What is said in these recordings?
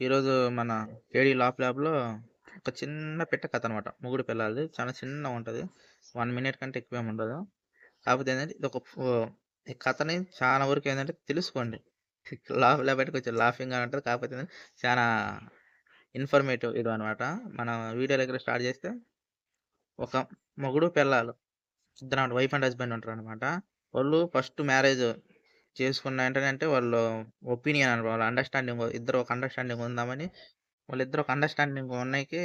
ఈరోజు మన ఏడీ లాఫ్ ల్యాబ్‌లో ఒక చిన్న పెట్ట కథ అనమాట. ముగ్గురు పిల్లలది చాలా చిన్నగా ఉంటుంది వన్ మినిట్ కంటే ఎక్కువ ఉండదు. కాకపోతే ఏంటంటే ఇది ఫో ఈ కథని చాలా వరకు ఏంటంటే తెలుసుకోండి. లాఫ్ ల్యాబ్ అంటే కొంచెం అని ఉంటుంది కాకపోతే చాలా ఇన్ఫర్మేటివ్ ఇది అనమాట. మన వీడియో దగ్గర స్టార్ట్ చేస్తే ఒక మొగుడు, పిల్లలు ఇద్దరు వైఫ్ అండ్ హస్బెండ్ ఉంటారు అనమాట వాళ్ళు ఫస్ట్ మ్యారేజ్ చేసుకున్న వెంటనే అంటే వాళ్ళు ఒపీనియన్ అనమాట. వాళ్ళ అండర్‌స్టాండింగ్ ఇద్దరు ఒక అండర్‌స్టాండింగ్ ఉందామని వాళ్ళిద్దరు ఒక అండర్‌స్టాండింగ్ ఉన్నాయికి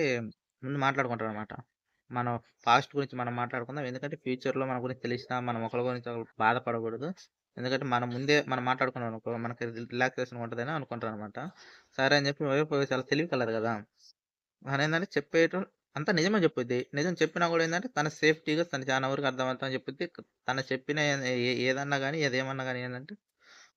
ముందు మాట్లాడుకుంటారు అనమాట మనం పాస్ట్ గురించి మనం మాట్లాడుకుందాం. ఎందుకంటే ఫ్యూచర్‌లో మన గురించి తెలిసినా మనం ఒకరి గురించి ఒకరు బాధపడకూడదు. ఎందుకంటే మనం ముందే మనం మాట్లాడుకున్నాం అనుకో మనకి రిలాక్సేషన్ ఉంటుందని అనుకుంటారు అనమాట సరే అని చెప్పి చాలా తెలివి కలదు కదా! తనేందంటే చెప్పేయటం అంతా నిజమే చెప్పుద్ది. నిజం చెప్పినా కూడా ఏంటంటే తన సేఫ్టీగా తను చాలా వరకు అర్థమవుతదని చెప్పుద్ది. తన చెప్పిన ఏ ఏదన్నా కానీ ఏదేమన్నా కానీ ఏంటంటే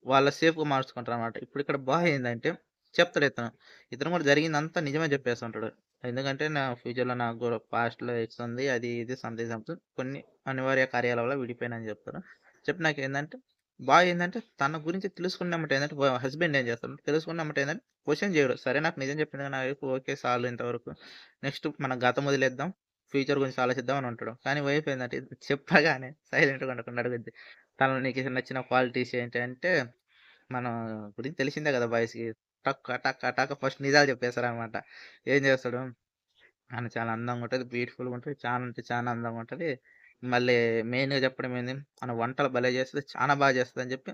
వాళ్ళ సేఫ్‌గా మార్చుకుంటారు అనమాట ఇప్పుడు ఇక్కడ బాయ్ ఏంటంటే చెప్తాడు ఇతను. ఇతను కూడా జరిగిందంతా నిజమే చెప్పేస్తుంటాడు. ఎందుకంటే నా ఫ్యూచర్‌లో నాకు కూడా పాస్ట్‌లో ఎక్స్ ఉంది. అది ఇది సంథింగ్ సంథింగ్ కొన్ని అనివార్య కార్యాల వల్ల విడిపోయినని చెప్తారు. చెప్పినాక ఏంటంటే బాయ్ ఏంటంటే తన గురించి తెలుసుకున్నమాట ఏంటంటే హస్బెండ్ ఏం చేస్తాడు తెలుసుకున్నమాట ఏంటంటే క్వశ్చన్ చేయడు. సరే నాకు నిజం చెప్పింది కానీ నా వైఫ్ ఓకే చాలు ఇంతవరకు. నెక్స్ట్ మన గతం వదిలేద్దాం. ఫ్యూచర్ గురించి ఆలోచిద్దాం అని ఉంటాడు. కానీ వైఫ్ ఏంటంటే చెప్పగానే సైలెంట్‌గా ఉండకుండా అడుగుద్ది. తనలో నీకు నచ్చిన క్వాలిటీస్ ఏంటి అంటే మన గురించి తెలిసిందే కదా బాయ్స్‌కి. టక్ టక్ టక్ ఫస్ట్ నిజాలు చెప్పేశారనమాట ఏం చేస్తాడు ఆయన చాలా అందంగా ఉంటుంది బ్యూటిఫుల్‌గా ఉంటుంది చాలా అంటే చాలా అందంగా ఉంటుంది మళ్ళీ మెయిన్‌గా చెప్పడం ఏంది మన వంటలు భలే చేస్తుంది చాలా బాగా చేస్తదని చెప్పి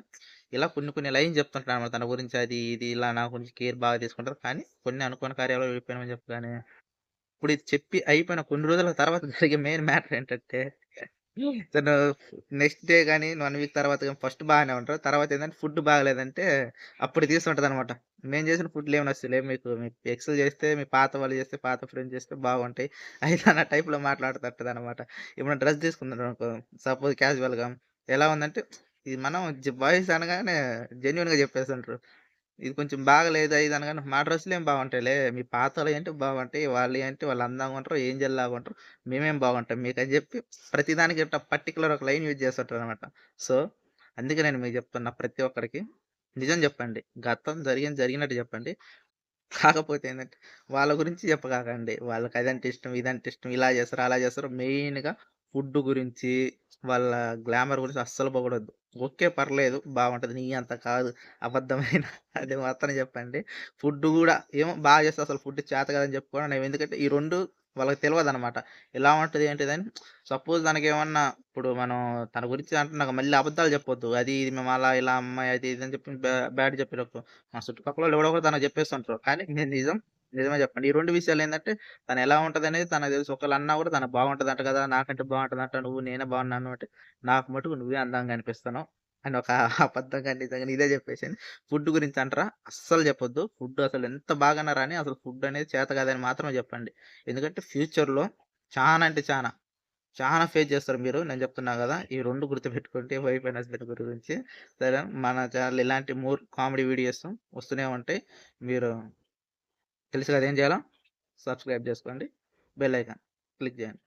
ఇలా కొన్ని కొన్ని లైన్ చెప్తుంటాను అనమాట తన గురించి అది ఇది ఇలా నా గురించి కేర్ బాగా తీసుకుంటారు. కానీ కొన్ని అనుకోని కార్యాలు విడిపోయామని చెప్పగానే ఇప్పుడు ఇది చెప్పి అయిపోయిన కొన్ని రోజుల తర్వాత జరిగే మెయిన్ మ్యాటర్ ఏంటంటే తను నెక్స్ట్ డే కానీ వన్ వీక్ తర్వాత కానీ ఫస్ట్ బాగానే ఉంటారు. తర్వాత ఏంటంటే ఫుడ్ బాగాలేదంటే అప్పుడు తీస్తుంటదనమాట. మేము చేసిన ఫుడ్‌లు ఏమి నచ్చలేవు మీకు. మీ ఎక్స్‌లు చేస్తే మీ పాత వాళ్ళు చేస్తే పాత ఫ్రెండ్స్ చేస్తే బాగుంటాయి. అయితే అన్న టైప్‌లో మాట్లాడుతుంటదనమాట. ఇప్పుడు డ్రెస్ తీసుకున్నారనుకో సపోజ్ క్యాజువల్‌గా ఎలా ఉందంటే ఇది మనం వాయిస్ బాయ్స్ అనగానే జెన్యున్గా చెప్పేస్తుంటారు. ఇది కొంచెం బాగలేదు ఇది అనగానే మా డ్రెస్సులు ఏం బాగుంటాయిలే. మీ పాతలు ఏంటి బాగుంటాయి. వాళ్ళు ఏంటి వాళ్ళు అందంగా ఉంటారు. ఏం ఏంజెల్‌లాగా ఉంటారు. మేమేం బాగుంటాం మీకు అని చెప్పి ప్రతిదానికి ఇట్లా పర్టికులర్ ఒక లైన్ యూజ్ చేస్తుంటారనమాట. సో, అందుకే నేను మీకు చెప్తున్నా ప్రతి ఒక్కరికి నిజం చెప్పండి. గతం జరిగింది జరిగినట్టు చెప్పండి. కాకపోతే ఏంటంటే వాళ్ళ గురించి చెప్పగాకండి. వాళ్ళకి అదంటే ఇష్టం, ఇదంటే ఇష్టం, ఇలా చేస్తారు, అలా చేస్తారు. మెయిన్‌గా ఫుడ్ గురించి, వాళ్ళ గ్లామర్ గురించి అస్సలు పొగడొద్దు. ఓకే. పర్లేదు బాగుంటుంది నీ అంత కాదు. అబద్ధమైన అది మాత్రం చెప్పండి. ఫుడ్ కూడా ఏమో బాగా చేస్తే అసలు ఫుడ్ చేత కాదని చెప్పుకోవడం ఎందుకంటే ఈ రెండు వాళ్ళకి తెలియదు అనమాట ఎలా ఉంటది ఏంటిదని సపోజ్ తనకేమన్నా ఇప్పుడు మనం తన గురించి అంటున్నాక మళ్ళీ అబద్ధాలు చెప్పొద్దు. అది ఇది మేము అలా ఇలా అమ్మాయి అది ఇది అని చెప్పి బ్యాడ్ చెప్పినప్పుడు మా చుట్టుపక్కల ఎవడో ఒకడు తనకు చెప్పేస్తుంటారు. కానీ నేను నిజం నిజమే చెప్పండి. ఈ రెండు విషయాలు ఏంటంటే తను ఎలా ఉంటదనేది తనకు తెలుసు. ఒకళ్ళు అన్నా కూడా తన బాగుంటుంది అంట కదా! నాకంటే బాగుంటుంది అంట నువ్వు నేనే బాగున్నాను అంటే నాకు మటుకు నువ్వే అందంగా అనిపిస్తాను అండ్ ఒక అబద్ధంగా నిజంగా ఇదే చెప్పేసాను. ఫుడ్ గురించి అంటారా అస్సలు చెప్పొద్దు. ఫుడ్ అసలు ఎంత బాగన్నా రాని అసలు ఫుడ్ అనేది చేత కాదని మాత్రమే చెప్పండి. ఎందుకంటే ఫ్యూచర్‌లో చాలా అంటే చాలా చాలా ఫేస్ చేస్తారు మీరు. నేను చెప్తున్నా కదా! ఈ 2 గుర్తుపెట్టుకోండి వైఫ్ అండ్ హస్బెండ్ గురించి. సరే మన ఛానల్ ఇలాంటి మోర్ కామెడీ వీడియోస్ వస్తూనే ఉంటాయి. మీరు తెలుసు కదా ఏం చేయాలో? సబ్స్క్రైబ్ చేసుకోండి. బెల్ ఐకాన్ క్లిక్ చేయండి.